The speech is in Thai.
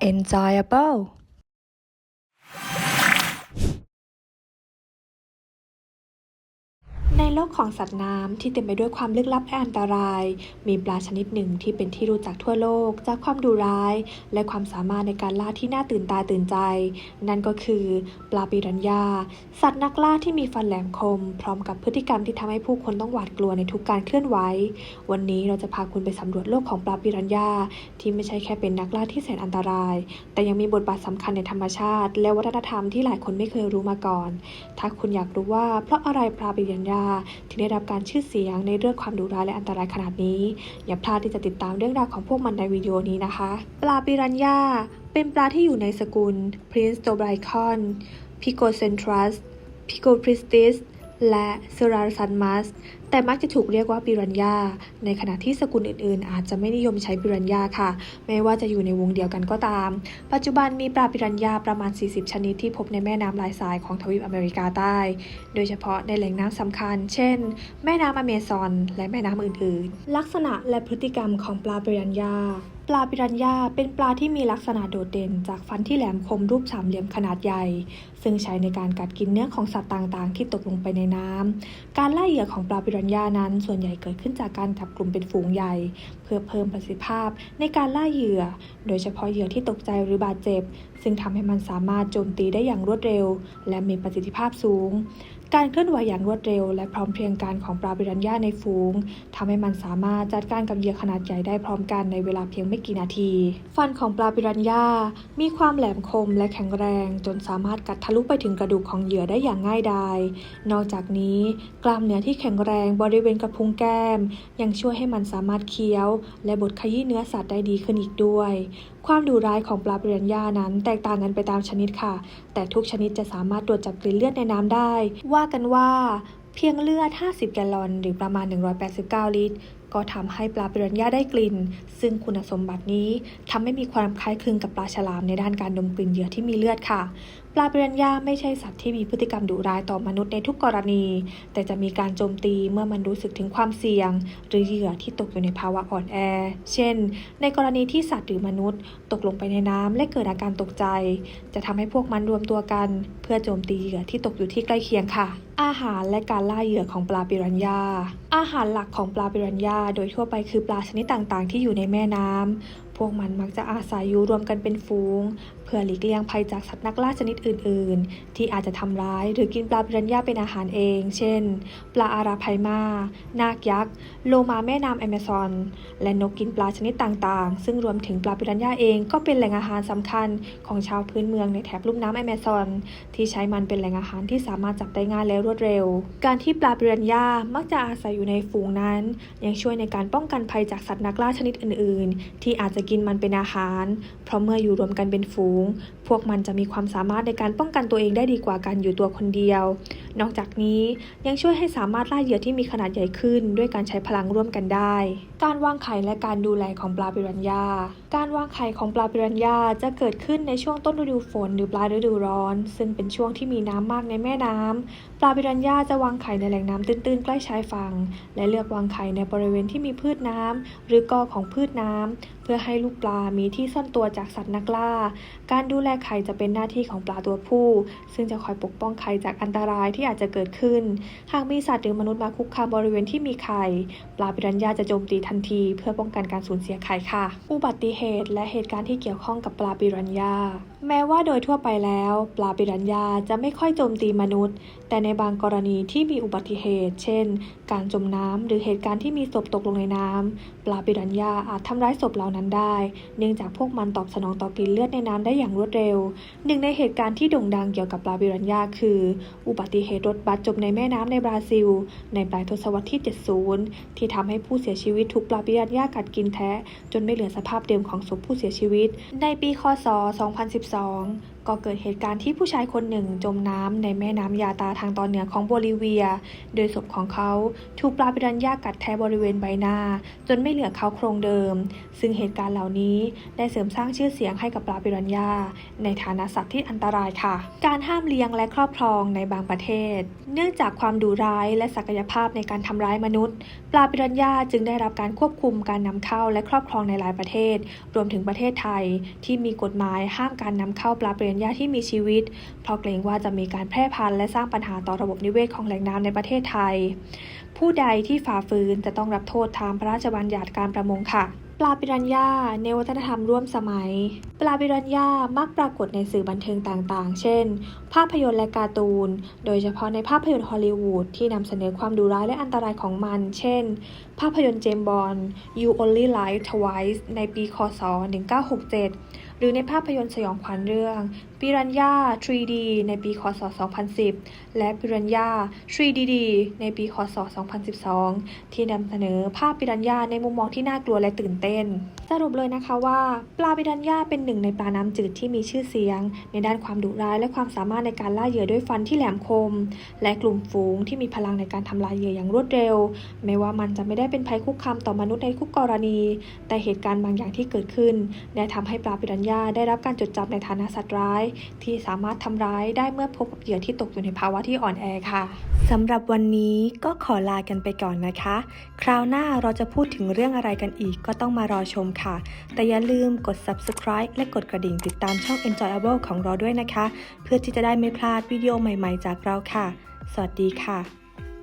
enjoyable โลกของสัตว์น้ำที่เต็มไปด้วยความลึกลับและอันตราย มีปลาชนิดหนึ่งที่เป็นที่รู้จักทั่วโลก จากความดุร้าย และความสามารถในการล่าที่น่าตื่นตาตื่นใจ นั่นก็คือปลาปิรันยา สัตว์นักล่าที่มีฟันแหลมคม พร้อมกับพฤติกรรมที่ทำให้ผู้คนต้องหวาดกลัวในทุกการเคลื่อนไหว วันนี้เราจะพาคุณไปสำรวจโลกของปลาปิรันยาที่ไม่ใช่แค่เป็นนักล่าที่แสนอันตราย แต่ยังมีบทบาทสำคัญในธรรมชาติ และวัฒนธรรมที่หลายคนไม่เคยรู้มาก่อน ถ้าคุณอยากรู้ว่าเพราะอะไรปลาปิรันยาที่ได้รับการชื่อเสียงในเรื่องความดุร้ายและอันตรายขนาดนี้ อย่าพลาดที่จะติดตามเรื่องราวของพวกมันในวิดีโอนี้นะคะ ปลาปิรันยาเป็นปลาที่อยู่ในสกุล Prince d o b r i c o n p i c o c e n t r u s p i c o p r i s t i s และเซราซันมัส แต่มักจะถูกเรียกว่าปิรันยาในขณะที่สกุลอื่นๆ อาจจะไม่นิยมใช้ปิรันยาค่ะ ไม่ว่าจะอยู่ในวงเดียวกันก็ตาม ปัจจุบันมีปลาปิรันยาประมาณ 40 ชนิดที่พบในแม่น้ำลายสายของทวีปอเมริกาใต้ โดยเฉพาะในแหล่งน้ำสำคัญ เช่น แม่น้ำอเมซอน และแม่น้ำอื่นๆ ลักษณะและพฤติกรรมของปลาปิรันยา ปลาปิรันยาเป็นปลาที่มีลักษณะโดดเด่น จากฟันที่แหลมคมรูปสามเหลี่ยมขนาดใหญ่ ซึ่งใช้ในการกัดกินเนื้อของสัตว์ต่างๆ ที่ตกลงไปในน้ำการล่าเหยื่อของปลาปิรันยานั้น ส่วนใหญ่เกิดขึ้นจากการจับกลุ่มเป็นฝูงใหญ่ เพื่อเพิ่มประสิทธิภาพในการล่าเหยื่อ โดยเฉพาะเหยื่อที่ตกใจหรือบาดเจ็บ ซึ่งทำให้มันสามารถโจมตีได้อย่างรวดเร็ว และมีประสิทธิภาพสูง การเคลื่อนไหวอย่างรวดเร็ว และพร้อมเพรียงกันของปลาปิรันยาในฝูงทำให้มันสามารถจัดการกับเหยื่อขนาดใหญ่ได้พร้อมกันในเวลาเพียงไม่กี่นาที ฟันของปลาปิรันยามีความแหลมคมและแข็งแรง จนสามารถกัดทะลุไปถึงกระดูกของเหยื่อได้อย่างง่ายดาย นอกจากนี้ กล้ามเนื้อที่แข็งแรงบริเวณกระพุ้งแก้ม ยังช่วยให้มันสามารถเคี้ยว และบดขยี้เนื้อสัตว์ได้ดีขึ้นอีกด้วย ความดุร้ายของปลาปิรันยานั้นแตกต่างกันไปตามชนิดค่ะ แต่ทุกชนิดจะสามารถตรวจจับกลิ่นเลือดในน้ำได้ว่าว่ากันว่าเพียงเลือด 50 แกลลอน หรือประมาณ 189 ลิตร ก็ทำให้ปลาปิรันย่าได้กลิ่น ซึ่งคุณสมบัตินี้ทำให้มีความคล้ายคลึงกับปลาฉลามในด้านการดมกลิ่นเหยื่อที่มีเลือดค่ะ ปลาปิรันยาไม่ใช่สัตว์ที่มีพฤติกรรมดุร้ายต่อมนุษย์ในทุกกรณี แต่จะมีการโจมตีเมื่อมันรู้สึกถึงความเสี่ยง หรือเหยื่อที่ตกอยู่ในภาวะอ่อนแอ เช่น ในกรณีที่สัตว์หรือมนุษย์ ตกลงไปในน้ำและเกิดอาการตกใจ จะทำให้พวกมันรวมตัวกัน เพื่อโจมตีเหยื่อที่ตกอยู่ที่ใกล้เคียงค่ะอาหารและการล่าเหยื่อของปลาปิรันยา อาหารหลักของปลาปิรันยาโดยทั่วไปคือปลาชนิดต่างๆ ที่อยู่ในแม่น้ำพ วกมันมักจะอาศัยอยู่รวมกันเป็นฝูง เพื่อหลีกเลี่ยงภัยจากสัตว์นักล่าชนิดอื่น ๆ ที่อาจจะทำร้ายหรือกินปลาปิรันยาเป็นอาหารเอง เช่น ปลาอาราไพมา นาคยักษ์ โลมาแม่น้ำแอมะซอน และนกกินปลาชนิดต่าง ๆ ซึ่งรวมถึงปลาปิรันยาเองก็เป็นแหล่งอาหารสำคัญของชาวพื้นเมืองในแถบลุ่มน้ำแอมะซอนที่ใช้มันเป็นแหล่งอาหารที่สามารถจับได้ง่ายและรวดเร็ว การที่ปลาปิรันยามักจะอาศัยอยู่ในฝูงนั้น ยังช่วยในการป้องกันภัยจากสัตว์นักล่าชนิดอื่น ๆ ที่อาจจะกินมันเป็นอาหาร เพราะเมื่ออยู่รวมกันเป็นฝูง พวกมันจะมีความสามารถในการป้องกันตัวเองได้ดีกว่าการอยู่ตัวคนเดียวนอกจากนี้ยังช่วยให้สามารถล่าเหยื่อที่มีขนาดใหญ่ขึ้น ด้วยการใช้พลังร่วมกันได้ การวางไข่และการดูแลของปลาปิรันยา การวางไข่ของปลาปิรันยาจะเกิดขึ้นในช่วงต้นฤดูฝนหรือปลายฤดูร้อน ซึ่งเป็นช่วงที่มีน้ำมากในแม่น้ำปลาปิรันยาจะวางไข่ในแหล่งน้ำตื้นๆ ใกล้ชายฝั่ง และเลือกวางไข่ในบริเวณที่มีพืชน้ำหรือกอของพืชน้ำเพื่อให้ลูกปลามีที่ซ่อนตัวจากสัตว์นักล่า การดูแลไข่จะเป็นหน้าที่ของปลาตัวผู้ ซึ่งจะคอยปกป้องไข่จากอันตรายที่ที่อาจจะเกิดขึ้น หากมีสัตว์หรือมนุษย์มาคุกคามบริเวณที่มีไข่ ปลาปิรันยาจะโจมตีทันที เพื่อป้องกันการสูญเสียไข่ค่ะ อุบัติเหตุและเหตุการณ์ที่เกี่ยวข้องกับปลาปิรันยา แม้ว่าโดยทั่วไปแล้ว ปลาปิรันยาจะไม่ค่อยโจมตีมนุษย์ แต่ในบางกรณีที่มีอุบัติเหตุ เช่น การจมน้ำหรือเหตุการณ์ที่มีศพตกลงในน้ำปลาปิรันยาอาจทำร้ายศพเหล่านั้นได้ เนื่องจากพวกมันตอบสนองต่อกลิ่นเลือดในน้ำได้อย่างรวดเร็ว หนึ่งในเหตุการณ์ที่โด่งดังเกี่ยวกับปลาปิรันยาคือ อุบัติเหตุรถบัสจมในแม่น้ำในบราซิล ในปลายทศวรรษที่ 70 ที่ทำให้ผู้เสียชีวิตถูกปลาปิรันยากัดกินแท้จนไม่เหลือสภาพเดิมของศพผู้เสียชีวิต ในปีคศ 2014 2012 ก็เกิดเหตุการณ์ที่ผู้ชายคนหนึ่งจมน้ำในแม่น้ำยาตาทางตอนเหนือของโบลิเวีย โดยศพของเขาถูกปลาปิรันย่ากัดแทะบริเวณใบหน้า จนไม่เหลือเขาโครงเดิม ซึ่งเหตุการณ์เหล่านี้ได้เสริมสร้างชื่อเสียงให้กับปลาปิรันย่าในฐานะสัตว์ที่อันตรายค่ะ การห้ามเลี้ยงและครอบครองในบางประเทศ เนื่องจากความดุร้ายและศักยภาพในการทำร้ายมนุษย์ ปลาปิรันย่าจึงได้รับการควบคุมการนำเข้าและครอบครองในหลายประเทศ รวมถึงประเทศไทย ที่มีกฎหมายห้ามการนำเข้าปลาปิรันย่าที่มีชีวิต เพราะเกรงว่าจะมีการแพร่พันธุ์และสร้างปัญหาต่อระบบนิเวศของแหล่งน้ำในประเทศไทย ผู้ใดที่ฝ่าฝืนจะต้องรับโทษตามพระราชบัญญัติการประมงค่ะปลาปิรันย่าในวัฒนธรรมร่วมสมัย ปลาปิรันย่ามักปรากฏในสื่อบันเทิงต่างๆ เช่น ภาพยนตร์และการ์ตูน โดยเฉพาะในภาพยนตร์ฮอลลีวูดที่นำเสนอความดุร้ายและอันตรายของมัน เช่น ภาพยนตร์เจมส์บอนด์ You Only Live Twice ในปี คศ 1967 หรือในภาพยนตร์สยองขวัญเรื่อง ปิรันย่า 3D ในปีคศ 2010 และปิรันย่า 3DD ในปีคศ 2012 ที่นำเสนอภาพปิรันย่าในมุมมองที่น่ากลัวและตื่นเต้น สรุปเลยนะคะว่า ปลาปิรันย่าเป็นหนึ่งในปลาน้ำจืดที่มีชื่อเสียง ในด้านความดุร้ายและความสามารถในการล่าเหยื่อด้วยฟันที่แหลมคม และกลุ่มฝูงที่มีพลังในการทำลายเหยื่ออย่างรวดเร็ว ไม่ว่ามันจะไม่ได้เป็นภัยคุกคามต่อมนุษย์ในทุกกรณี แต่เหตุการณ์บางอย่างที่เกิดขึ้นได้ทำให้ปลาปิรันย่าได้รับการจดจำในฐานะสัตว์ร้ายที่สามารถทำร้ายได้เมื่อพบกับเหยื่อที่ตกอยู่ในภาวะที่อ่อนแอค่ะสำหรับวันนี้ก็ขอลากันไปก่อนนะคะ คราวหน้าเราจะพูดถึงเรื่องอะไรกันอีกก็ต้องมารอชมค่ะ แต่อย่าลืมกด subscribe และกดกระดิ่งติดตามช่อง Enjoyable ของเราด้วยนะคะ เพื่อที่จะได้ไม่พลาดวิดีโอใหม่ๆจากเราค่ะ สวัสดีค่ะ